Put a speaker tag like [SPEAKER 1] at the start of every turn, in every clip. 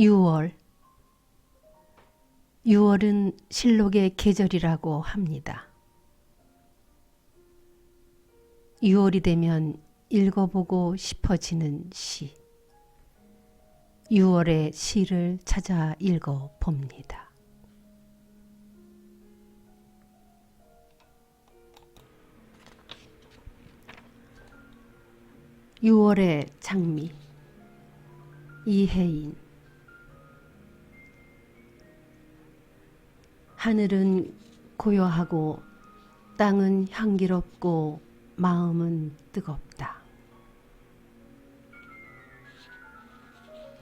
[SPEAKER 1] 6월 6월은 실록의 계절이라고 합니다. 6월이 되면 읽어보고 싶어지는 시. 6월의 시를 찾아 읽어 봅니다. (6월의) 장미 이혜인 하늘은 고요하고 땅은 향기롭고 마음은 뜨겁다.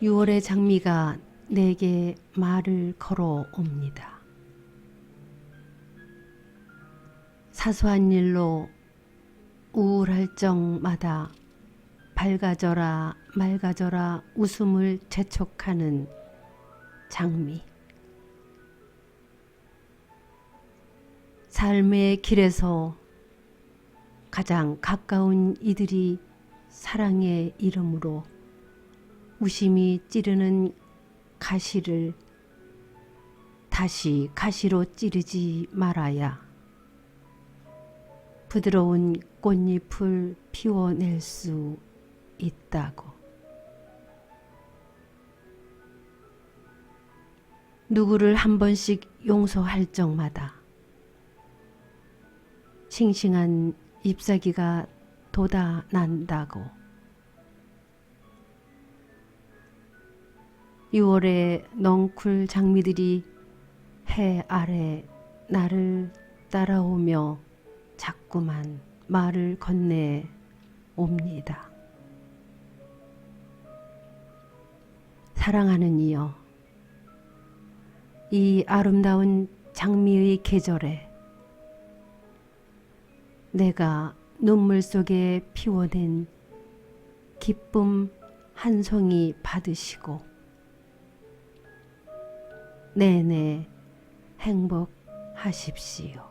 [SPEAKER 1] 6월의 장미가 내게 말을 걸어 옵니다. 사소한 일로 우울할 적마다 밝아져라 맑아져라 웃음을 재촉하는 장미. 삶의 길에서 가장 가까운 이들이 사랑의 이름으로 우심이 찌르는 가시를 다시 가시로 찌르지 말아야 부드러운 꽃잎을 피워낼 수 있다고. 누구를 한 번씩 용서할 적마다 싱싱한 잎사귀가 돋아난다고. 6월의 넝쿨 장미들이 해 아래 나를 따라오며 자꾸만 말을 건네 옵니다. 사랑하는 이여, 이 아름다운 장미의 계절에 내가 눈물 속에 피워낸 기쁨 한 송이 받으시고 내내 행복하십시오.